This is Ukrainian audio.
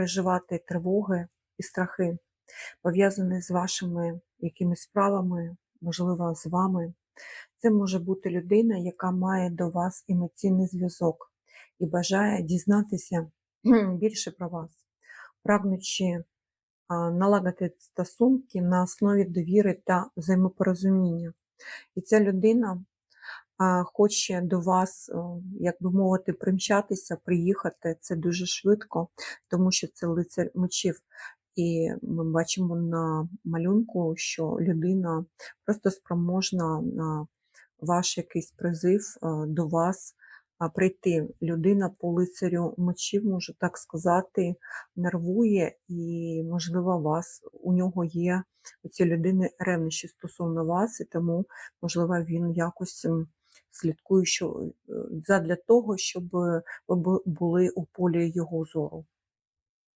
переживати тривоги і страхи, пов'язані з вашими якимись справами, можливо, з вами. Це може бути людина, яка має до вас емоційний зв'язок і бажає дізнатися більше про вас, прагнучи налагодити стосунки на основі довіри та взаємопорозуміння. І ця людина хоче до вас, як би мовити, примчатися, приїхати. Це дуже швидко, тому що це лицар мечів. І ми бачимо на малюнку, що людина просто спроможна на ваш якийсь призив е, до вас прийти. Людина по лицарю мечів, можу так сказати, нервує, і, можливо, вас у нього є у цієї людини ревнощі стосовно вас, і тому, можливо, він якось м, слідкує що, е, задля того, щоб ви були у полі його зору.